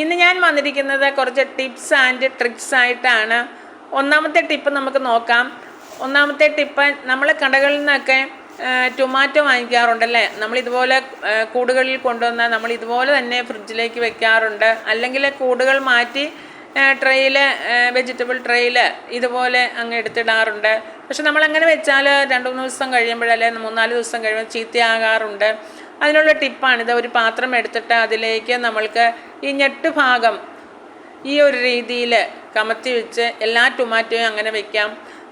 ഇന്ന് ഞാൻ വന്നിരിക്കുന്നത് കുറച്ച് ടിപ്സ് ആൻഡ് ട്രിക്സ് ആയിട്ടാണ്. ഒന്നാമത്തെ ടിപ്പ് നമുക്ക് നോക്കാം. ഒന്നാമത്തെ ടിപ്പ് നമ്മൾ കടകളിൽ നിന്നൊക്കെ ടൊമാറ്റോ വാങ്ങിക്കാറുണ്ടല്ലേ? നമ്മൾ ഇതുപോലെ കൂടുകളിൽ കൊണ്ടുവന്ന് നമ്മൾ ഇതുപോലെ തന്നെ ഫ്രിഡ്ജിലേക്ക് വെക്കാറുണ്ട്. അല്ലെങ്കിൽ കൂടുകൾ മാറ്റി ട്രെയിൽ വെജിറ്റബിൾ ട്രെയിൽ ഇതുപോലെ അങ്ങ് എടുത്തിടാറുണ്ട്. പക്ഷെ നമ്മൾ അങ്ങനെ വെച്ചാൽ രണ്ട് മൂന്ന് ദിവസം കഴിയുമ്പോഴല്ലേ മൂന്നാൽ ദിവസം കഴിയുമ്പോൾ ചീത്തയാകാറുണ്ട്. അതിനുള്ള ടിപ്പാണിത് ഒരു പാത്രം എടുത്തിട്ട് അതിലേക്ക് നമ്മൾക്ക് ഈ ഞെട്ട് ഭാഗം ഈ ഒരു രീതിയിൽ കമത്തി വെച്ച് എല്ലാ ടൊമാറ്റോയും അങ്ങനെ വെക്കാം.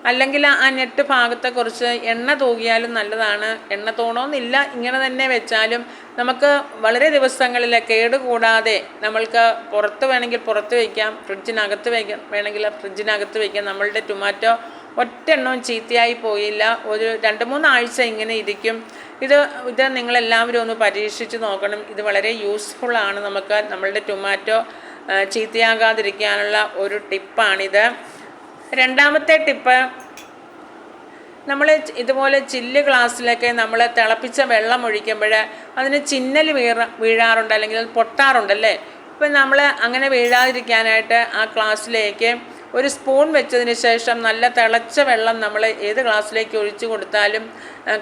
അല്ലെങ്കിൽ ആ ഞെട്ട് ഭാഗത്തെക്കുറിച്ച് കുറച്ച് എണ്ണ തൂകിയാലും നല്ലതാണ്. എണ്ണ തൂണമെന്നില്ല ഇങ്ങനെ തന്നെ വെച്ചാലും നമുക്ക് വളരെ ദിവസങ്ങളിൽ കേട് കൂടാതെ നമ്മൾക്ക് പുറത്ത് വേണമെങ്കിൽ പുറത്ത് വയ്ക്കാം ഫ്രിഡ്ജിനകത്ത് വയ്ക്കാം വേണമെങ്കിൽ ഫ്രിഡ്ജിനകത്ത് വയ്ക്കാം നമ്മളുടെ ടൊമാറ്റോ ഒറ്റ എണ്ണവും ചീത്തയായി പോയില്ല. ഒരു രണ്ട് മൂന്നാഴ്ച ഇങ്ങനെ ഇരിക്കും. ഇത് ഇത് നിങ്ങളെല്ലാവരും ഒന്ന് പരീക്ഷിച്ച് നോക്കണം. ഇത് വളരെ യൂസ്ഫുള്ളാണ് നമുക്ക് നമ്മളുടെ ടൊമാറ്റോ ചീത്തയാകാതിരിക്കാനുള്ള ഒരു ടിപ്പാണിത്. രണ്ടാമത്തെ ടിപ്പ് നമ്മൾ ഇതുപോലെ ചില്ല് ഗ്ലാസ്സിലൊക്കെ നമ്മൾ തിളപ്പിച്ച വെള്ളം ഒഴിക്കുമ്പോൾ അതിന് ചിന്നൽ വീറ വീഴാറുണ്ട് അല്ലെങ്കിൽ പൊട്ടാറുണ്ടല്ലേ? ഇപ്പം നമ്മൾ അങ്ങനെ വീഴാതിരിക്കാനായിട്ട് ആ ഗ്ലാസ്സിലേക്ക് ഒരു സ്പൂൺ വെച്ചതിന് ശേഷം നല്ല തിളച്ച വെള്ളം നമ്മൾ ഏത് ഗ്ലാസ്സിലേക്ക് ഒഴിച്ചു കൊടുത്താലും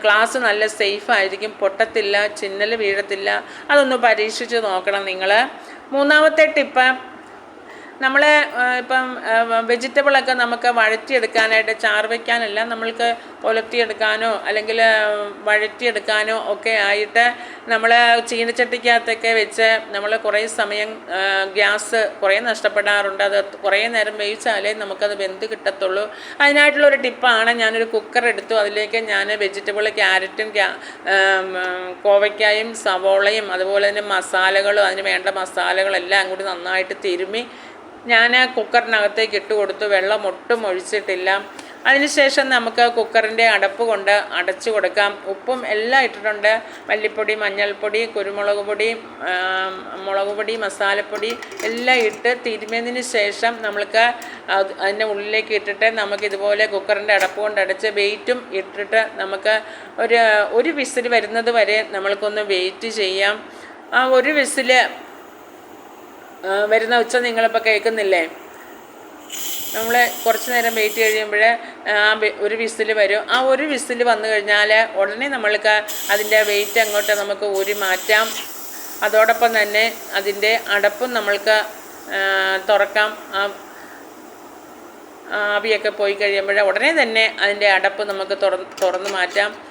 ഗ്ലാസ് നല്ല സേഫ് ആയിരിക്കും. പൊട്ടത്തില്ല ചിന്നൽ വീഴത്തില്ല. അതൊന്ന് പരീക്ഷിച്ച് നോക്കണം നിങ്ങൾ. മൂന്നാമത്തെ ടിപ്പ് നമ്മൾ ഇപ്പം വെജിറ്റബിളൊക്കെ നമുക്ക് വഴറ്റിയെടുക്കാനായിട്ട് ചാറ് വയ്ക്കാനല്ല നമ്മൾക്ക് ഒലത്തിയെടുക്കാനോ അല്ലെങ്കിൽ വഴറ്റിയെടുക്കാനോ ഒക്കെ ആയിട്ട് നമ്മൾ ചീനച്ചട്ടിക്കകത്തൊക്കെ വെച്ച് നമ്മൾ കുറേ സമയം ഗ്യാസ് കുറേ നഷ്ടപ്പെടാറുണ്ട്. അത് കുറേ നേരം വേവിച്ചാലേ നമുക്കത് വെന്ത് കിട്ടത്തുള്ളൂ. അതിനായിട്ടുള്ള ഒരു ടിപ്പാണ് ഞാനൊരു കുക്കർ എടുത്തു. അതിലേക്ക് ഞാൻ വെജിറ്റബിൾ ക്യാരറ്റും ക്യാ കോവയ്ക്കായും സവോളയും അതുപോലെ തന്നെ മസാലകളും അതിന് വേണ്ട മസാലകളെല്ലാം കൂടി നന്നായിട്ട് തിരുമ്മി ഞാൻ കുക്കറിനകത്തേക്ക് ഇട്ട് കൊടുത്തു വെള്ളം ഒട്ടും ഒഴിച്ചിട്ടില്ല. അതിനുശേഷം നമുക്ക് കുക്കറിന്റെ അടപ്പ് കൊണ്ട് അടച്ചു കൊടുക്കാം. ഉപ്പും എല്ലാം ഇട്ടിട്ടുണ്ട്. മല്ലിപ്പൊടി മഞ്ഞൾപ്പൊടി കുരുമുളക് പൊടി മുളക് പൊടി മസാലപ്പൊടി എല്ലാം ഇട്ട് തിരുമ്മിയതിന് ശേഷം നമ്മൾക്ക് അത് അതിന്റെ ഉള്ളിലേക്ക് ഇട്ടിട്ട് നമുക്കിതുപോലെ കുക്കറിന്റെ അടപ്പ് കൊണ്ട് അടച്ച് വെയിറ്റും ഇട്ടിട്ട് നമുക്ക് ഒരു ഒരു വിസിൽ വരുന്നത് വരെ നമ്മൾക്കൊന്ന് വെയിറ്റ് ചെയ്യാം. ആ ഒരു വിസിൽ വരുന്ന ഉച്ച നിങ്ങളിപ്പോൾ കേൾക്കുന്നില്ലേ? നമ്മൾ കുറച്ച് നേരം വെയിറ്റ് കഴിയുമ്പോൾ ആ ഒരു വിസിൽ വരും. ആ ഒരു വിസിൽ വന്നു കഴിഞ്ഞാൽ ഉടനെ നമ്മൾക്ക് അതിന്റെ വെയിറ്റ് അങ്ങോട്ട് നമുക്ക് ഊരി മാറ്റാം. അതോടൊപ്പം തന്നെ അതിന്റെ അടപ്പും നമ്മൾക്ക് തുറക്കാം. ആ ആവിയൊക്കെ പോയി കഴിയുമ്പോൾ ഉടനെ തന്നെ അതിന്റെ അടപ്പ് നമുക്ക് തുറന്ന് തുറന്ന് മാറ്റാം.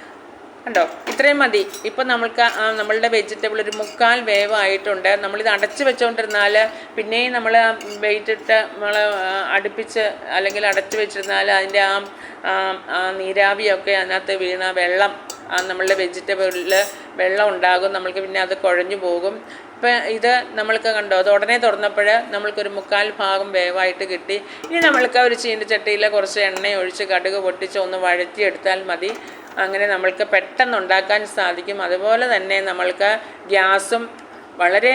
കണ്ടോ? ഇത്രയും മതി. ഇപ്പം നമ്മൾക്ക് നമ്മളുടെ വെജിറ്റബിൾ ഒരു മുക്കാൽ വേവായിട്ടുണ്ട്. നമ്മളിത് അടച്ച് വെച്ചുകൊണ്ടിരുന്നാൽ പിന്നെയും നമ്മൾ വെയിറ്റ് ഇട്ട് നമ്മൾ അടുപ്പിച്ച് അല്ലെങ്കിൽ അടച്ച് വെച്ചിരുന്നാൽ അതിന്റെ ആ നീരാവിയൊക്കെ അതിനകത്ത് വീണ വെള്ളം നമ്മളുടെ വെജിറ്റബിളിൽ വെള്ളം ഉണ്ടാകും. നമ്മൾക്ക് പിന്നെ അത് കുഴഞ്ഞു പോകും. ഇപ്പം ഇത് നമ്മൾക്ക് കണ്ടോ? അത് ഉടനെ തുറന്നപ്പോൾ നമ്മൾക്കൊരു മുക്കാൽ ഭാഗം വേവായിട്ട് കിട്ടി. ഇനി നമ്മൾക്ക് ഒരു ചീനച്ചട്ടിയിൽ കുറച്ച് എണ്ണ ഒഴിച്ച് കടുക് പൊട്ടിച്ച് ഒന്ന് വഴറ്റിയെടുത്താൽ മതി. അങ്ങനെ നമ്മൾക്ക് പെട്ടെന്ന് ഉണ്ടാക്കാൻ സാധിക്കും. അതുപോലെ തന്നെ നമ്മൾക്ക് ഗ്യാസും വളരെ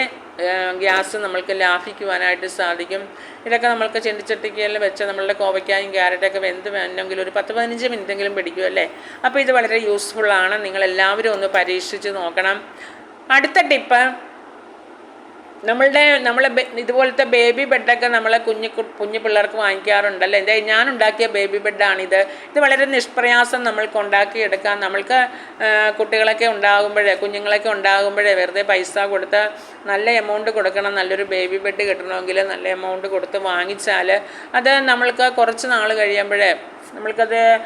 ഗ്യാസ് നമ്മൾക്ക് ലാഭിക്കുവാനായിട്ട് സാധിക്കും. ഇതൊക്കെ നമ്മൾക്ക് ചെണ്ടിച്ചട്ടിക്കയിൽ വെച്ച് നമ്മളുടെ കോവയ്ക്കായും ക്യാരറ്റൊക്കെ വെന്ത് വേണമെങ്കിൽ ഒരു പത്ത് പതിനഞ്ച് മിനിറ്റെങ്കിലും പിടിക്കും അല്ലേ? അപ്പോൾ ഇത് വളരെ യൂസ്ഫുള്ളാണ്. നിങ്ങളെല്ലാവരും ഒന്ന് പരീക്ഷിച്ച് നോക്കണം. അടുത്ത ടിപ്പ് നമ്മളുടെ നമ്മളെ ഇതുപോലത്തെ ബേബി ബെഡൊക്കെ നമ്മൾ കുഞ്ഞു കുഞ്ഞു പിള്ളേർക്ക് വാങ്ങിക്കാറുണ്ടല്ലേ? ഇതേ ഞാൻ ഉണ്ടാക്കിയ ബേബി ബെഡാണിത് ഇത് വളരെ നിഷ്പ്രയാസം നമ്മൾക്ക് ഉണ്ടാക്കിയെടുക്കാം. നമ്മൾക്ക് കുട്ടികളൊക്കെ ഉണ്ടാകുമ്പോഴേ കുഞ്ഞുങ്ങളൊക്കെ ഉണ്ടാകുമ്പോഴേ വെറുതെ പൈസ കൊടുത്ത് നല്ല എമൗണ്ട് കൊടുക്കണം. നല്ലൊരു ബേബി ബെഡ് കിട്ടണമെങ്കിൽ നല്ല എമൗണ്ട് കൊടുത്ത് വാങ്ങിച്ചാൽ അത് നമ്മൾക്ക് കുറച്ച് നാൾ കഴിയുമ്പോഴേ നമ്മൾക്കത്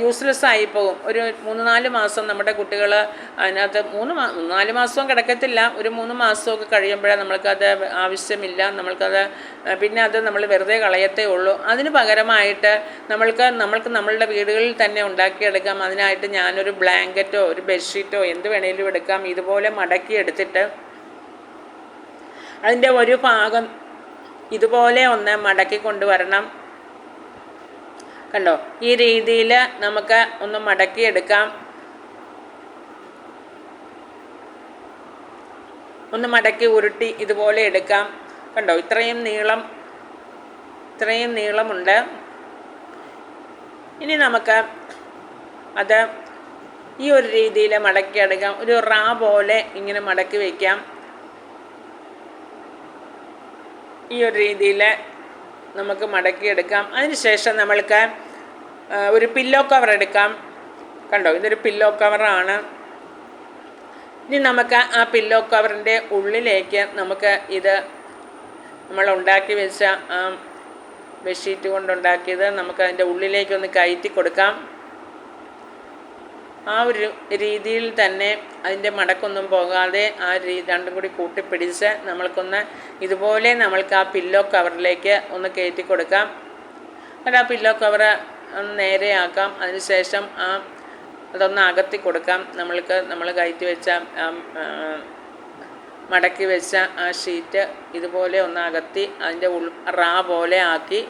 യൂസ്ലെസ് ആയി പോകും. ഒരു മൂന്ന് നാല് മാസം നമ്മുടെ കുട്ടികൾ അതിനകത്ത് മൂന്ന് മാ നാല് മാസവും കിടക്കത്തില്ല. ഒരു മൂന്ന് മാസമൊക്കെ കഴിയുമ്പോഴേ നമ്മൾക്കത് ആവശ്യമില്ല. നമ്മൾക്കത് പിന്നെ അത് നമ്മൾ വെറുതെ കളയത്തേ ഉള്ളൂ. അതിന് പകരമായിട്ട് നമ്മൾക്ക് നമ്മൾക്ക് നമ്മളുടെ വീടുകളിൽ തന്നെ ഉണ്ടാക്കിയെടുക്കാം. അതിനായിട്ട് ഞാനൊരു ബ്ലാങ്കറ്റോ ഒരു ബെഡ്ഷീറ്റോ എന്ത് വേണേലും എടുക്കാം. ഇതുപോലെ മടക്കി എടുത്തിട്ട് അതിന്റെ ഒരു ഭാഗം ഇതുപോലെ ഒന്ന് മടക്കി കൊണ്ടുവരണം. കണ്ടോ? ഈ രീതിയിൽ നമുക്ക് ഒന്ന് മടക്കിയെടുക്കാം. ഒന്ന് മടക്കി ഉരുട്ടി ഇതുപോലെ എടുക്കാം. കണ്ടോ? ഇത്രയും നീളം ഇത്രയും നീളമുണ്ട്. ഇനി നമുക്ക് അത് ഈ ഒരു രീതിയിൽ മടക്കി എടുക്കാം. ഒരു റാ പോലെ ഇങ്ങനെ മടക്കി വയ്ക്കാം ഈ ഒരു രീതിയിൽ നമുക്ക് മടക്കിയെടുക്കാം അതിനുശേഷം നമ്മൾക്ക് ഒരു പില്ലോ കവർ എടുക്കാം. കണ്ടോ? ഇതൊരു പില്ലോ കവറാണ് ഇനി നമുക്ക് ആ പില്ലോ കവറിന്റെ ഉള്ളിലേക്ക് നമുക്ക് ഇത് നമ്മൾ ഉണ്ടാക്കി വെച്ച ആ ബെഡ്ഷീറ്റ് കൊണ്ടുണ്ടാക്കിയത് നമുക്ക് അതിന്റെ ഉള്ളിലേക്കൊന്ന് കയറ്റി കൊടുക്കാം. ആ ഒരു രീതിയിൽ തന്നെ അതിന്റെ മടക്കൊന്നും പോകാതെ ആ രീ രണ്ടും കൂടി കൂട്ടിപ്പിടിച്ച് നമ്മൾക്കൊന്ന് ഇതുപോലെ നമ്മൾക്ക് ആ പില്ലോ കവറിലേക്ക് ഒന്ന് കയറ്റി കൊടുക്കാം. എന്നിട്ട് ആ പില്ലോ കവർ ഒന്ന് നേരെയാക്കാം. അതിനുശേഷം ആ അതൊന്ന് അകത്തി കൊടുക്കാം. നമ്മൾക്ക് നമ്മൾ കയറ്റി വെച്ച മടക്കി വെച്ച ആ ഷീറ്റ് ഇതുപോലെ ഒന്ന് അകത്തി അതിന്റെ ഉൾ റാ പോലെ ആക്കി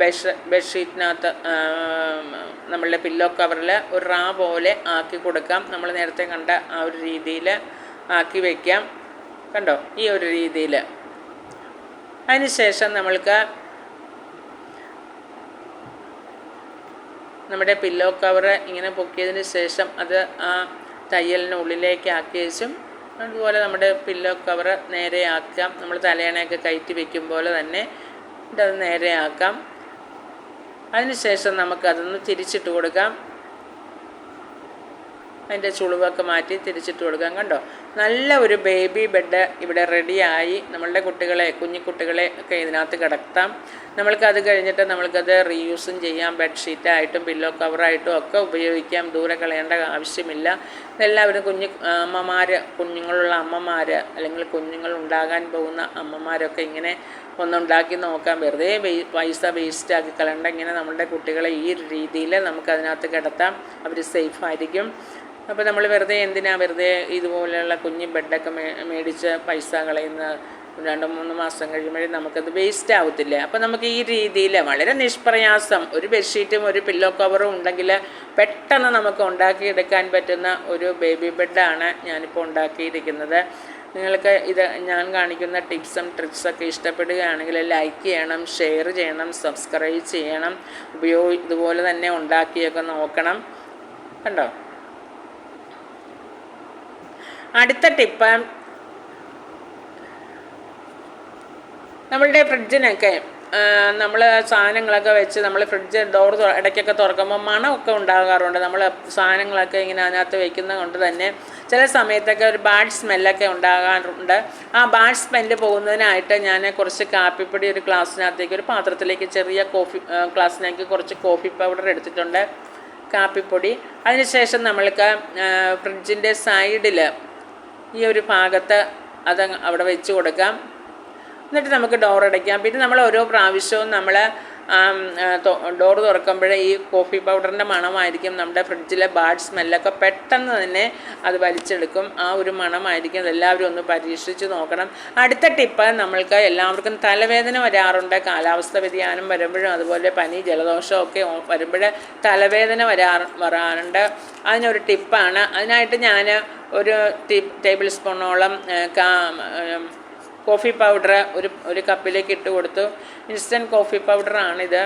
ബെഡ് ബെഡ്ഷീറ്റിനകത്ത് നമ്മളുടെ പില്ലോ കവറിൽ ഒരു റാ പോലെ ആക്കി കൊടുക്കാം. നമ്മൾ നേരത്തെ കണ്ട ആ ഒരു രീതിയിൽ ആക്കി വയ്ക്കാം കണ്ടോ? ഈ ഒരു രീതിയിൽ. അതിനുശേഷം നമ്മൾക്ക് നമ്മുടെ പില്ലോ കവറ് ഇങ്ങനെ പൊക്കിയതിന് ശേഷം അത് ആ തയ്യലിനുള്ളിലേക്ക് ആക്കിയേച്ചും അതുപോലെ നമ്മുടെ പില്ലോ കവറ് നേരെ ആക്കാം നമ്മൾ തലയണയൊക്കെ കയറ്റി വെക്കും പോലെ തന്നെ അത് നേരെ ആക്കാം അതിനുശേഷം നമുക്കതൊന്ന് തിരിച്ചിട്ട് കൊടുക്കാം. അതിന്റെ ചുളിവൊക്കെ മാറ്റി തിരിച്ചിട്ട് കൊടുക്കാം. കണ്ടോ? നല്ല ഒരു ബേബി ബെഡ് ഇവിടെ റെഡിയായി നമ്മളുടെ കുട്ടികളെ കുഞ്ഞിക്കുട്ടികളെ ഒക്കെ ഇതിനകത്ത് കിടത്താം. നമ്മൾക്കത് കഴിഞ്ഞിട്ട് നമ്മൾക്കത് റീയൂസും ചെയ്യാം. ബെഡ്ഷീറ്റായിട്ടും പില്ലോ കവറായിട്ടും ഒക്കെ ഉപയോഗിക്കാം. ദൂരെ കളയേണ്ട ആവശ്യമില്ല. എല്ലാവരും കുഞ്ഞു അമ്മമാർ കുഞ്ഞുങ്ങളുള്ള അമ്മമാർ അല്ലെങ്കിൽ കുഞ്ഞുങ്ങൾ ഉണ്ടാകാൻ പോകുന്ന അമ്മമാരൊക്കെ ഇങ്ങനെ ഒന്നുണ്ടാക്കി നോക്കാൻ വെറുതെ പൈസ വേസ്റ്റ് ആക്കി കളണ്ട ഇങ്ങനെ നമ്മളുടെ കുട്ടികളെ ഈ രീതിയിൽ നമുക്കതിനകത്ത് കിടത്താം. അവർ സേഫ് ആയിരിക്കും. അപ്പോൾ നമ്മൾ വെറുതെ എന്തിനാ വെറുതെ ഇതുപോലെയുള്ള കുഞ്ഞു ബെഡൊക്കെ മേ മേടിച്ച് പൈസ കളയുന്ന രണ്ട് മൂന്ന് മാസം കഴിയുമ്പോഴേ നമുക്കത് വേസ്റ്റ് ആവത്തില്ല? അപ്പോൾ നമുക്ക് ഈ രീതിയിൽ വളരെ നിഷ്പ്രയാസം ഒരു ബെഡ്ഷീറ്റും ഒരു പില്ലോ കവറും ഉണ്ടെങ്കിൽ പെട്ടെന്ന് നമുക്ക് ഉണ്ടാക്കിയെടുക്കാൻ പറ്റുന്ന ഒരു ബേബി ബെഡാണ് ഞാനിപ്പോൾ ഉണ്ടാക്കിയിരിക്കുന്നത്. നിങ്ങൾക്ക് ഇത് ഞാൻ കാണിക്കുന്ന ടിപ്സും ട്രിക്സൊക്കെ ഇഷ്ടപ്പെടുകയാണെങ്കിൽ ലൈക്ക് ചെയ്യണം ഷെയർ ചെയ്യണം സബ്സ്ക്രൈബ് ചെയ്യണം ഉപയോഗി ഇതുപോലെ തന്നെ ഉണ്ടാക്കിയൊക്കെ നോക്കണം. കണ്ടോ? അടുത്ത ടിപ്പ്. നമ്മളുടെ ഫ്രിഡ്ജിനൊക്കെ നമ്മൾ സാധനങ്ങളൊക്കെ വെച്ച് നമ്മൾ ഫ്രിഡ്ജ് ഡോർ ഇടയ്ക്കൊക്കെ തുറക്കുമ്പോൾ മണമൊക്കെ ഉണ്ടാകാറുണ്ട്. നമ്മൾ സാധനങ്ങളൊക്കെ ഇങ്ങനെ അതിനകത്ത് വെക്കുന്നത് കൊണ്ട് തന്നെ ചില സമയത്തൊക്കെ ഒരു ബാഡ് സ്മെല്ലൊക്കെ ഉണ്ടാകാറുണ്ട്. ആ ബാഡ് സ്മെല്ല് പോകുന്നതിനായിട്ട് ഞാൻ കുറച്ച് കാപ്പിപ്പൊടി ഒരു ഗ്ലാസ്സിനകത്തേക്ക് ഒരു പാത്രത്തിലേക്ക് ചെറിയ കോഫി ഗ്ലാസ്സിനേക്ക് കുറച്ച് കോഫി പൗഡർ എടുത്തിട്ടുണ്ട്. കാപ്പിപ്പൊടി. അതിനുശേഷം നമ്മൾക്ക് ഫ്രിഡ്ജിന്റെ സൈഡിൽ ഈ ഒരു ഭാഗത്ത് അത് അവിടെ വെച്ച് കൊടുക്കാം. എന്നിട്ട് നമുക്ക് ഡോർ അടയ്ക്കാം. പിന്നെ നമ്മൾ ഓരോ പ്രാവശ്യവും നമ്മൾ ഡോർ തുറക്കുമ്പോഴേ ഈ കോഫി പൗഡറിന്റെ മണമായിരിക്കും നമ്മുടെ ഫ്രിഡ്ജിലെ ബാഡ് സ്മെല്ലൊക്കെ പെട്ടെന്ന് തന്നെ അത് വലിച്ചെടുക്കും. ആ ഒരു മണമായിരിക്കും അതെല്ലാവരും ഒന്ന് പരീക്ഷിച്ച് നോക്കണം. അടുത്ത ടിപ്പ് നമ്മൾക്ക് എല്ലാവർക്കും തലവേദന വരാറുണ്ട്. കാലാവസ്ഥ വ്യതിയാനം വരുമ്പോഴും അതുപോലെ പനി ജലദോഷമൊക്കെ വരുമ്പോഴേ തലവേദന വരാ വരാറുണ്ട്. അതിനൊരു ടിപ്പാണ് അതിനായിട്ട് ഞാൻ ഒരു ടേബിൾ സ്പൂണോളം കോഫി പൗഡർ ഒരു ഒരു കപ്പിലേക്ക് ഇട്ട് കൊടുത്തു. ഇൻസ്റ്റന്റ് കോഫി പൗഡറാണിത്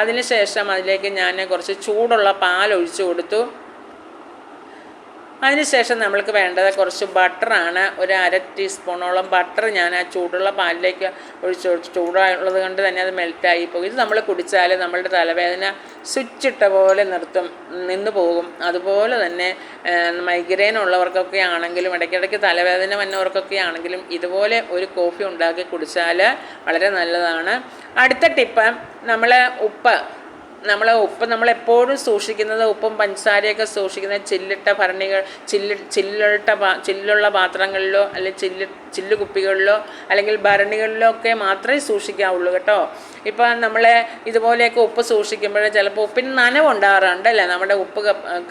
അതിന് ശേഷം അതിലേക്ക് ഞാൻ കുറച്ച് ചൂടുള്ള പാൽ കൊടുത്തു. അതിനുശേഷം നമ്മൾക്ക് വേണ്ടത് കുറച്ച് ബട്ടറാണ്. ഒരു അര ടീസ്പൂണോളം ബട്ടർ ഞാൻ ആ ചൂടുള്ള പാലിലേക്ക് ഒഴിച്ച് ചൂടായുള്ളത് കൊണ്ട് തന്നെ അത് മെൽറ്റായി പോകും. ഇത് നമ്മൾ കുടിച്ചാൽ നമ്മളുടെ തലവേദന സ്വിച്ച് ഇട്ട പോലെ നിർത്തും നിന്ന് പോകും. അതുപോലെ തന്നെ മൈഗ്രെയിൻ ഉള്ളവർക്കൊക്കെ ആണെങ്കിലും ഇടയ്ക്കിടയ്ക്ക് തലവേദന വന്നവർക്കൊക്കെ ആണെങ്കിലും ഇതുപോലെ ഒരു കോഫി ഉണ്ടാക്കി കുടിച്ചാൽ വളരെ നല്ലതാണ്. അടുത്ത ടിപ്പ് നമ്മൾ ഉപ്പ്. നമ്മൾ ഉപ്പ് നമ്മളെപ്പോഴും സൂക്ഷിക്കുന്നത് ഉപ്പും പഞ്ചസാരയൊക്കെ സൂക്ഷിക്കുന്ന ചില്ലിട്ട ഭരണികൾ ചില്ല് ചില്ലിട്ട ചില്ലുള്ള പാത്രങ്ങളിലോ അല്ലെങ്കിൽ ചില്ല് ചില്ല് കുപ്പികളിലോ അല്ലെങ്കിൽ ഭരണികളിലോ ഒക്കെ മാത്രമേ സൂക്ഷിക്കാവുള്ളൂ കേട്ടോ. ഇപ്പം നമ്മൾ ഇതുപോലെയൊക്കെ ഉപ്പ് സൂക്ഷിക്കുമ്പോൾ ചിലപ്പോൾ ഉപ്പിന് നനവുണ്ടാകാറുണ്ട് അല്ലേ? നമ്മുടെ ഉപ്പ്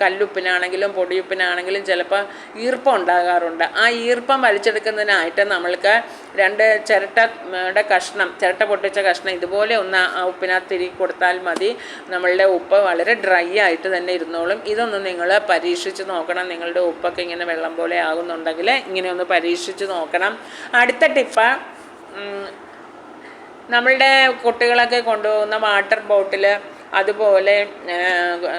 കല്ലുപ്പിനാണെങ്കിലും പൊടിയുപ്പിനാണെങ്കിലും ചിലപ്പോൾ ഈർപ്പം ഉണ്ടാകാറുണ്ട്. ആ ഈർപ്പം വലിച്ചെടുക്കുന്നതിനായിട്ട് നമ്മൾക്ക് രണ്ട് ചിരട്ടയുടെ കഷ്ണം ചിരട്ട പൊട്ടിച്ച കഷ്ണം ഇതുപോലെ ഒന്ന് ആ ഉപ്പിനകത്ത് തിരികെ കൊടുത്താൽ മതി. നമ്മളുടെ ഉപ്പ് വളരെ ഡ്രൈ ആയിട്ട് തന്നെ ഇരുന്നോളും. ഇതൊന്ന് നിങ്ങൾ പരീക്ഷിച്ച് നോക്കണം. നിങ്ങളുടെ ഉപ്പൊക്കെ ഇങ്ങനെ വെള്ളം പോലെ ആകുന്നുണ്ടെങ്കിൽ ഇങ്ങനെ ഒന്ന് പരീക്ഷിച്ച് നോക്കണം. അടുത്ത ടിപ്പ് നമ്മളുടെ കുട്ടികളൊക്കെ കൊണ്ടുപോകുന്ന വാട്ടർ ബോട്ടിൽ അതുപോലെ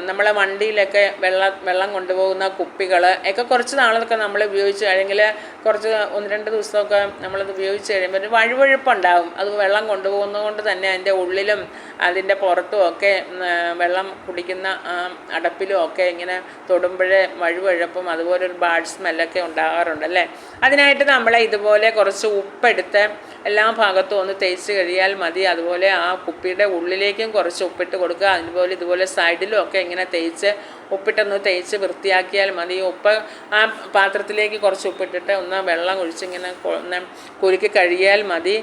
നമ്മളെ വണ്ടിയിലൊക്കെ വെള്ളം വെള്ളം കൊണ്ടുപോകുന്ന കുപ്പികൾ ഒക്കെ കുറച്ച് നാളൊക്കെ നമ്മൾ ഉപയോഗിച്ച് അല്ലെങ്കിൽ കുറച്ച് ഒന്ന് രണ്ട് ദിവസമൊക്കെ നമ്മളത് ഉപയോഗിച്ച് കഴിയുമ്പോൾ ഒരു വഴുവഴുപ്പുണ്ടാകും അത് വെള്ളം കൊണ്ടുപോകുന്നത് കൊണ്ട് തന്നെ അതിന്റെ ഉള്ളിലും അതിന്റെ പുറത്തും ഒക്കെ വെള്ളം കുടിക്കുന്ന അടപ്പിലും ഒക്കെ ഇങ്ങനെ തൊടുമ്പോഴേ വഴുവഴുപ്പും അതുപോലെ ഒരു ബാഡ് സ്മെല്ലൊക്കെ ഉണ്ടാകാറുണ്ട് അല്ലേ? അതിനായിട്ട് നമ്മൾ ഇതുപോലെ കുറച്ച് ഉപ്പെടുത്ത് എല്ലാ ഭാഗത്തും ഒന്ന് തേച്ച് കഴിയാൽ മതി. അതുപോലെ ആ കുപ്പിയുടെ ഉള്ളിലേക്കും കുറച്ച് ഉപ്പിട്ട് കൊടുക്കുക. അതുപോലെ ഇതുപോലെ സൈഡിലും ഒക്കെ ഇങ്ങനെ തേച്ച് ഉപ്പിട്ടൊന്ന് തേച്ച് വൃത്തിയാക്കിയാൽ മതി. ഉപ്പ് ആ പാത്രത്തിലേക്ക് കുറച്ച് ഉപ്പിട്ടിട്ട് ഒന്ന് വെള്ളം ഒഴിച്ചിങ്ങനെ കുലുക്കി കഴിയാൽ മതി.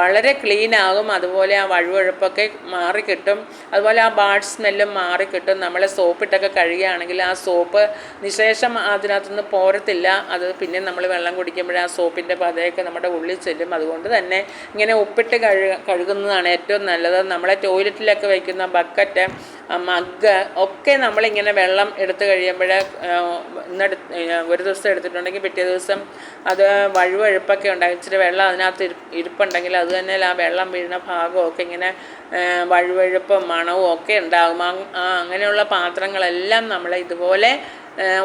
വളരെ ക്ലീനാകും അതുപോലെ ആ വഴുവഴുപ്പൊക്കെ മാറിക്കിട്ടും അതുപോലെ ആ ബാഡ് സ്മെല്ലും മാറിക്കിട്ടും നമ്മൾ സോപ്പിട്ടൊക്കെ കഴുകുകയാണെങ്കിൽ ആ സോപ്പ് നിശേഷം അതിനകത്തുനിന്ന് പോരത്തില്ല. അത് പിന്നെ നമ്മൾ വെള്ളം കുടിക്കുമ്പോൾ ആ സോപ്പിന്റെ പതയൊക്കെ നമ്മുടെ ഉള്ളിൽ ചെല്ലും. അതുകൊണ്ട് തന്നെ ഇങ്ങനെ ഉപ്പിട്ട് കഴുക കഴുകുന്നതാണ് ഏറ്റവും നല്ലത്. നമ്മളെ ടോയ്ലറ്റിലൊക്കെ വയ്ക്കുന്ന ബക്കറ്റ് മഗ് ഒക്കെ നമ്മളിങ്ങനെ വെള്ളം എടുത്തു കഴിയുമ്പോൾ ഇന്നെടു ഒരു ദിവസം എടുത്തിട്ടുണ്ടെങ്കിൽ പിറ്റേ ദിവസം അത് വഴുവഴുപ്പൊക്കെ ഉണ്ടാകും ഇച്ചിരി വെള്ളം അതിനകത്ത് ഇരി- ഇരിപ്പുണ്ടെങ്കിൽ അത് തന്നെ ആ വെള്ളം വീഴുന്ന ഭാഗമൊക്കെ ഇങ്ങനെ വഴുവഴുപ്പും മണവും ഒക്കെ ഉണ്ടാകും. അങ്ങനെയുള്ള പാത്രങ്ങളെല്ലാം നമ്മൾ ഇതുപോലെ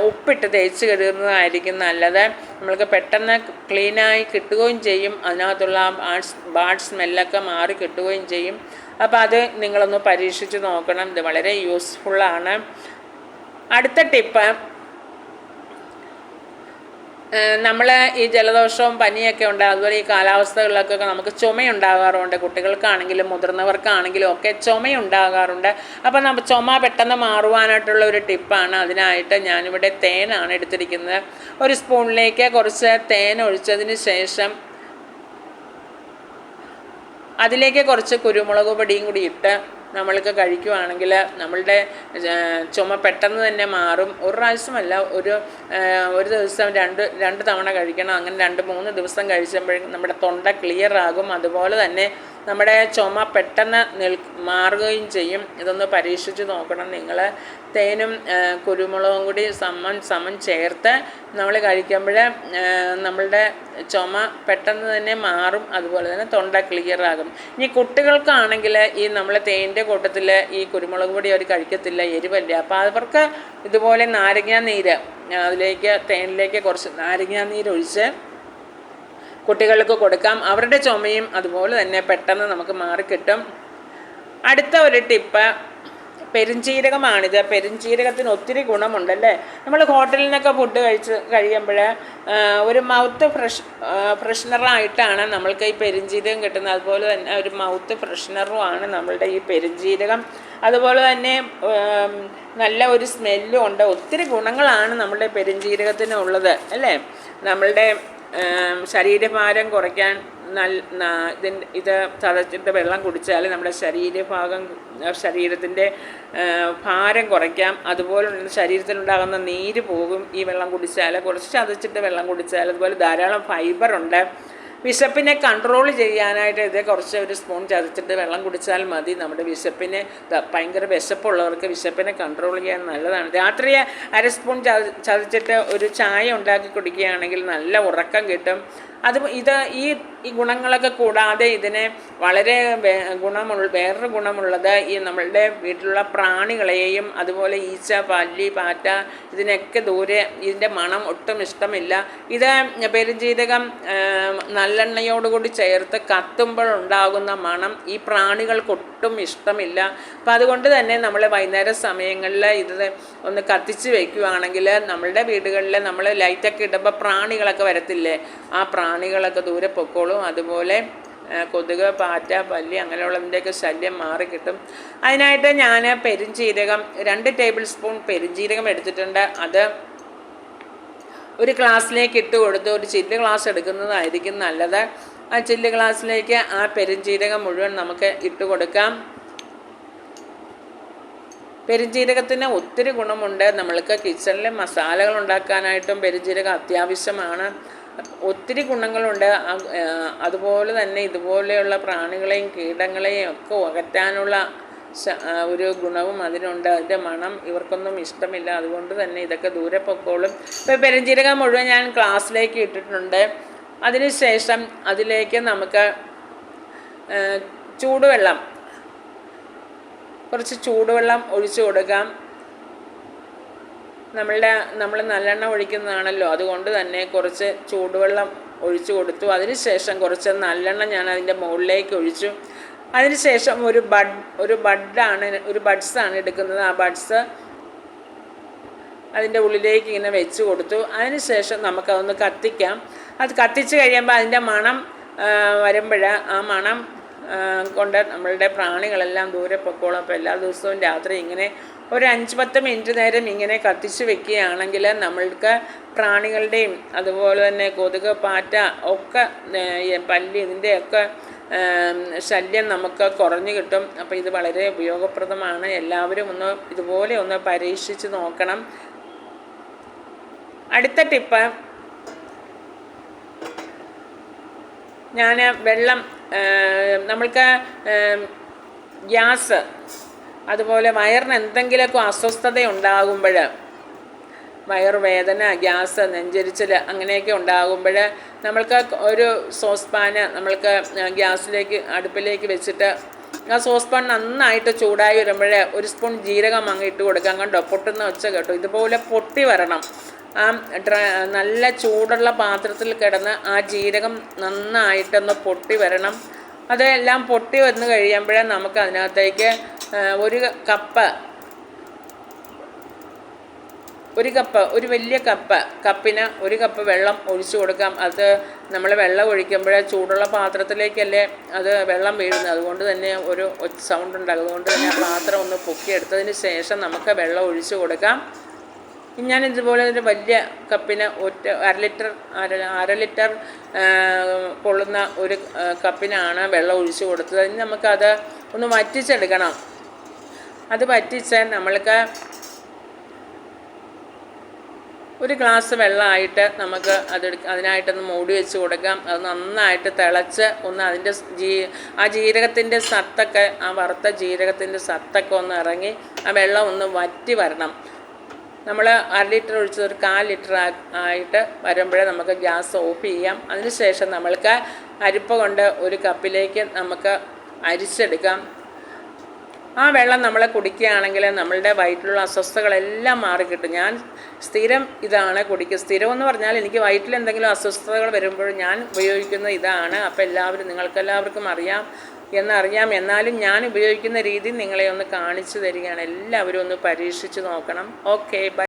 ഉപ്പിട്ട് തേച്ച് കഴുകുന്നതായിരിക്കും നല്ലത്. നമ്മൾക്ക് പെട്ടെന്ന് ക്ലീനായി കിട്ടുകയും ചെയ്യും. അതിനകത്തുള്ള ആ ബാഡ് സ്മെല്ലൊക്കെ മാറി കിട്ടുകയും ചെയ്യും. അപ്പോൾ അത് നിങ്ങളൊന്ന് പരീക്ഷിച്ച് നോക്കണം. ഇത് വളരെ യൂസ്ഫുള്ളാണ്. അടുത്ത ടിപ്പ് നമ്മൾ ഈ ജലദോഷവും പനിയൊക്കെ ഉണ്ട് അതുപോലെ ഈ കാലാവസ്ഥകളിലൊക്കെ നമുക്ക് ചുമയുണ്ടാകാറുണ്ട്. കുട്ടികൾക്കാണെങ്കിലും മുതിർന്നവർക്കാണെങ്കിലും ഒക്കെ ചുമയുണ്ടാകാറുണ്ട്. അപ്പം നമ്മൾ ചുമ പെട്ടെന്ന് മാറുവാനായിട്ടുള്ള ഒരു ടിപ്പാണ് അതിനായിട്ട് ഞാനിവിടെ തേനാണ് എടുത്തിരിക്കുന്നത്. ഒരു സ്പൂണിലേക്ക് കുറച്ച് തേൻ ഒഴിച്ചതിന് ശേഷം അതിലേക്ക് കുറച്ച് കുരുമുളക് പൊടിയും കൂടി ഇട്ട് നമ്മൾക്ക് കഴിക്കുവാണെങ്കിൽ നമ്മളുടെ ചുമ പെട്ടെന്ന് തന്നെ മാറും. ഒരു പ്രാവശ്യമല്ല ഒരു ഒരു ദിവസം രണ്ട് രണ്ട് തവണ കഴിക്കണം. അങ്ങനെ രണ്ട് മൂന്ന് ദിവസം കഴിച്ചപ്പോഴേക്കും നമ്മുടെ തൊണ്ട ക്ലിയർ ആകും. അതുപോലെ തന്നെ നമ്മുടെ ചുമ പെട്ടെന്ന് നിൽ മാറുകയും ചെയ്യും. ഇതൊന്ന് പരീക്ഷിച്ച് നോക്കണം. നിങ്ങൾ തേനും കുരുമുളകും കൂടി സമം സമം ചേർത്ത് നമ്മൾ കഴിക്കുമ്പോൾ നമ്മളുടെ ചുമ പെട്ടെന്ന് തന്നെ മാറും അതുപോലെ തന്നെ തൊണ്ട ക്ലിയറാകും ഇനി കുട്ടികൾക്കാണെങ്കിൽ ഈ നമ്മൾ തേന്റെ കൂട്ടത്തിൽ ഈ കുരുമുളക് പൊടി അവർ കഴിക്കത്തില്ല എരിവല്ല? അപ്പോൾ അവർക്ക് ഇതുപോലെ നാരങ്ങാ നീര് അതിലേക്ക് തേനിലേക്ക് കുറച്ച് നാരങ്ങാ നീര് ഒഴിച്ച് കുട്ടികൾക്ക് കൊടുക്കാം. അവരുടെ ചുമയും അതുപോലെ തന്നെ പെട്ടെന്ന് നമുക്ക് മാറിക്കിട്ടും. അടുത്ത ഒരു ടിപ്പ് പെരുംജീരകമാണിത്. പെരുംജീരകത്തിന് ഒത്തിരി ഗുണമുണ്ടല്ലേ? നമ്മൾ ഹോട്ടലിൽ നിന്നൊക്കെ ഫുഡ് കഴിച്ച് കഴിയുമ്പോൾ ഒരു മൗത്ത് ഫ്രഷ് ഫ്രഷ്നറായിട്ടാണ് നമ്മൾക്ക് ഈ പെരുംജീരകം കിട്ടുന്നത്. അതുപോലെ തന്നെ ഒരു മൗത്ത് ഫ്രഷ്നറുമാണ് നമ്മളുടെ ഈ പെരുംജീരകം. അതുപോലെ തന്നെ നല്ല ഒരു സ്മെല്ലും ഉണ്ട്. ഒത്തിരി ഗുണങ്ങളാണ് നമ്മളുടെ പെരുംജീരകത്തിന് ഉള്ളത് അല്ലേ? നമ്മളുടെ ശരീരഭാരം കുറയ്ക്കാൻ നൽ ഇതിന്റെ ഇത് ചതച്ചിട്ട് വെള്ളം കുടിച്ചാൽ നമ്മുടെ ശരീരഭാഗം ശരീരത്തിന്റെ ഭാരം കുറയ്ക്കാം. അതുപോലെ ശരീരത്തിലുണ്ടാകുന്ന നീര് പോകും ഈ വെള്ളം കുടിച്ചാൽ. കുറച്ച് ചതച്ചിട്ട് വെള്ളം കുടിച്ചാൽ. അതുപോലെ ധാരാളം ഫൈബറുണ്ട് വിശപ്പിനെ കൺട്രോൾ ചെയ്യാനായിട്ട് ഇത് കുറച്ച് ഒരു സ്പൂൺ ചതച്ചിട്ട് വെള്ളം കുടിച്ചാൽ മതി. നമ്മുടെ വിശപ്പിനെ ഭയങ്കര വിശപ്പുള്ളവർക്ക് വിശപ്പിനെ കൺട്രോൾ ചെയ്യാൻ നല്ലതാണ്. രാത്രി അര സ്പൂൺ ചത ചതച്ചിട്ട് ഒരു ചായ ഉണ്ടാക്കി കുടിക്കുകയാണെങ്കിൽ നല്ല ഉറക്കം കിട്ടും. അത് ഇത് ഈ ഗുണങ്ങളൊക്കെ കൂടാതെ ഇതിനെ വളരെ ഗുണമുള്ള വേറൊരു ഗുണമുള്ളത് ഈ നമ്മളുടെ വീട്ടിലുള്ള പ്രാണികളെയും അതുപോലെ ഈച്ച പല്ലി പാറ്റ ഇതിനൊക്കെ ദൂരെ ഇതിന്റെ മണം ഒട്ടും ഇഷ്ടമില്ല. ഇത് പെരുജീരകം നല്ലെണ്ണയോടുകൂടി ചേർത്ത് കത്തുമ്പോൾ ഉണ്ടാകുന്ന മണം ഈ പ്രാണികൾക്കൊട്ടും ഇഷ്ടമില്ല. അപ്പം അതുകൊണ്ട് തന്നെ നമ്മൾ വൈകുന്നേര സമയങ്ങളിൽ ഇത് ഒന്ന് കത്തിച്ച് വെക്കുകയാണെങ്കിൽ നമ്മളുടെ വീടുകളിൽ നമ്മൾ ലൈറ്റൊക്കെ ഇടുമ്പോൾ പ്രാണികളൊക്കെ വരത്തില്ലേ? ആ പ്രാണികളൊക്കെ ദൂരെ പൊക്കോളും. അതുപോലെ കൊതുക് പാറ്റ പല്ലി അങ്ങനെയുള്ളതിന്റെയൊക്കെ ശല്യം മാറി കിട്ടും. അതിനായിട്ട് ഞാൻ പെരുംജീരകം രണ്ട് ടേബിൾ സ്പൂൺ പെരുംജീരകം എടുത്തിട്ടുണ്ട്. അത് ഒരു ഗ്ലാസ്സിലേക്ക് ഇട്ട് കൊടുത്ത് ഒരു ചില്ല് ഗ്ലാസ് എടുക്കുന്നതായിരിക്കും നല്ലത്. ആ ചില്ല് ഗ്ലാസ്സിലേക്ക് ആ പെരുംജീരകം മുഴുവൻ നമുക്ക് ഇട്ട് കൊടുക്കാം. പെരുംജീരകത്തിന് ഒത്തിരി ഗുണമുണ്ട്. നമ്മൾക്ക് കിച്ചണിൽ മസാലകൾ ഉണ്ടാക്കാനായിട്ടും പെരുംജീരകം അത്യാവശ്യമാണ്. ഒത്തിരി ഗുണങ്ങളുണ്ട്. അതുപോലെ തന്നെ ഇതുപോലെയുള്ള പ്രാണികളെയും കീടങ്ങളെയും ഒക്കെ അകറ്റാനുള്ള ഒരു ഗുണവും അതിനുണ്ട്. അതിന്റെ മണം ഇവർക്കൊന്നും ഇഷ്ടമില്ല. അതുകൊണ്ട് തന്നെ ഇതൊക്കെ ദൂരെ പൊക്കോളും. ഇപ്പോൾ പെരഞ്ചീരകം മുഴുവൻ ഞാൻ ക്ലാസ്സിലേക്ക് ഇട്ടിട്ടുണ്ട്. അതിനുശേഷം അതിലേക്ക് നമുക്ക് ചൂടുവെള്ളം കുറച്ച് ചൂടുവെള്ളം ഒഴിച്ചു കൊടുക്കാം. നമ്മളുടെ നമ്മൾ നല്ലെണ്ണ ഒഴിക്കുന്നതാണല്ലോ. അതുകൊണ്ട് തന്നെ കുറച്ച് ചൂടുവെള്ളം ഒഴിച്ചു കൊടുത്തു. അതിനുശേഷം കുറച്ച് നല്ലെണ്ണ ഞാൻ അതിന്റെ മുകളിലേക്ക് ഒഴിച്ചു. അതിനുശേഷം ഒരു ബഡ് ഒരു ബഡാണ് ഒരു ബഡ്സാണ് എടുക്കുന്നത്. ആ ബഡ്സ് അതിന്റെ ഉള്ളിലേക്ക് ഇങ്ങനെ വെച്ച് കൊടുത്തു. അതിനുശേഷം നമുക്കതൊന്ന് കത്തിക്കാം. അത് കത്തിച്ച് കഴിയുമ്പോൾ അതിന്റെ മണം വരുമ്പോൾ ആ മണം കൊണ്ട് നമ്മളുടെ പ്രാണികളെല്ലാം ദൂരെ പൊക്കോളും. അപ്പോൾ എല്ലാ ദിവസവും രാത്രി ഇങ്ങനെ ഒരു അഞ്ച് പത്ത് മിനിറ്റ് നേരം ഇങ്ങനെ കത്തിച്ച് വെക്കുകയാണെങ്കിൽ നമ്മൾക്ക് പ്രാണികളുടെയും അതുപോലെ തന്നെ കൊതുക് പാറ്റ ഒക്കെ പല്ല് ഇതിന്റെയൊക്കെ ശല്യം നമുക്ക് കുറഞ്ഞു കിട്ടും. അപ്പോൾ ഇത് വളരെ ഉപയോഗപ്രദമാണ്. എല്ലാവരും ഒന്ന് ഇതുപോലെ ഒന്ന് പരീക്ഷിച്ച് നോക്കണം. അടുത്ത ടിപ്പ്. ഞാൻ വെള്ളം നമ്മൾക്ക് ഗ്യാസ് അതുപോലെ വയറിന് എന്തെങ്കിലുമൊക്കെ അസ്വസ്ഥത ഉണ്ടാകുമ്പോൾ വയറുവേദന ഗ്യാസ് നെഞ്ചരിച്ചിൽ അങ്ങനെയൊക്കെ ഉണ്ടാകുമ്പോൾ നമ്മൾക്ക് ഒരു സോസ്പാന് നമ്മൾക്ക് ഗ്യാസിലേക്ക് അടുപ്പിലേക്ക് വെച്ചിട്ട് ആ സോസ്പാൻ നന്നായിട്ട് ചൂടായി വരുമ്പോൾ ഒരു സ്പൂൺ ജീരകം അങ്ങ് ഇട്ട് കൊടുക്കാം കണ്ടോ പൊട്ടുന്ന ഒച്ച കേട്ടോ. ഇതുപോലെ പൊട്ടി വരണം. ആ നല്ല ചൂടുള്ള പാത്രത്തിൽ കിടന്ന് ആ ജീരകം നന്നായിട്ടൊന്ന് പൊട്ടി വരണം. അതെല്ലാം പൊട്ടി വന്ന് കഴിയുമ്പോഴേ നമുക്ക് അതിനകത്തേക്ക് ഒരു കപ്പ്. ഒരു കപ്പ് ഒരു വലിയ കപ്പ്. കപ്പിന് ഒരു കപ്പ് വെള്ളം ഒഴിച്ചു കൊടുക്കാം. അത് നമ്മൾ വെള്ളം ഒഴിക്കുമ്പോൾ ചൂടുള്ള പാത്രത്തിലേക്കല്ലേ അത് വെള്ളം വീഴുന്നത് അതുകൊണ്ട് തന്നെ ഒരു സൗണ്ട് ഉണ്ടാകും അതുകൊണ്ട് തന്നെ ആ പാത്രം ഒന്ന് പൊക്കിയെടുത്തതിന് ശേഷം നമുക്ക് വെള്ളം ഒഴിച്ചു കൊടുക്കാം. ഞാൻ ഇതുപോലെ ഒരു വലിയ കപ്പിന് ഒറ്റ അര ലിറ്റർ അര അര ലിറ്റർ കൊള്ളുന്ന ഒരു കപ്പിനാണ് വെള്ളം ഒഴിച്ചു കൊടുത്തത്. ഇനി നമുക്കത് ഒന്ന് വറ്റിച്ചെടുക്കണം. അത് വറ്റിച്ച് നമ്മൾക്ക് ഒരു ഗ്ലാസ് വെള്ളമായിട്ട് നമുക്ക് അത് അതിനായിട്ടൊന്ന് മൂടി വെച്ച് കൊടുക്കാം. അത് നന്നായിട്ട് തിളച്ച് ഒന്ന് അതിന്റെ ജീ ആ ജീരകത്തിന്റെ സത്തൊക്കെ ആ വറുത്ത ജീരകത്തിന്റെ സത്തൊക്കെ ഒന്ന് ഇറങ്ങി ആ വെള്ളം ഒന്ന് വറ്റി വരണം. നമ്മൾ അര ലിറ്റർ ഒഴിച്ചത് ഒരു കാൽ ലിറ്റർ ആയിട്ട് വരുമ്പോഴേ നമുക്ക് ഗ്യാസ് ഓഫ് ചെയ്യാം. അതിനുശേഷം നമ്മൾക്ക് അരിപ്പ കൊണ്ട് ഒരു കപ്പിലേക്ക് നമുക്ക് അരിച്ചെടുക്കാം. ആ വെള്ളം നമ്മൾ കുടിക്കുകയാണെങ്കിൽ നമ്മളുടെ വയറ്റിലുള്ള അസ്വസ്ഥതകളെല്ലാം മാറിക്കിട്ടും ഞാൻ സ്ഥിരം ഇതാണ് കുടിക്കുക സ്ഥിരം എന്ന് പറഞ്ഞാൽ എനിക്ക് വയറ്റിൽ എന്തെങ്കിലും അസ്വസ്ഥതകൾ വരുമ്പോൾ ഞാൻ ഉപയോഗിക്കുന്ന ഇതാണ്. അപ്പോൾ എല്ലാവരും നിങ്ങൾക്കെല്ലാവർക്കും അറിയാം എന്നറിയാം. എന്നാലും ഞാൻ ഉപയോഗിക്കുന്ന രീതി നിങ്ങളെ ഒന്ന് കാണിച്ചു തരികയാണ്. എല്ലാവരും ഒന്ന് പരീക്ഷിച്ച് നോക്കണം. Okay bye.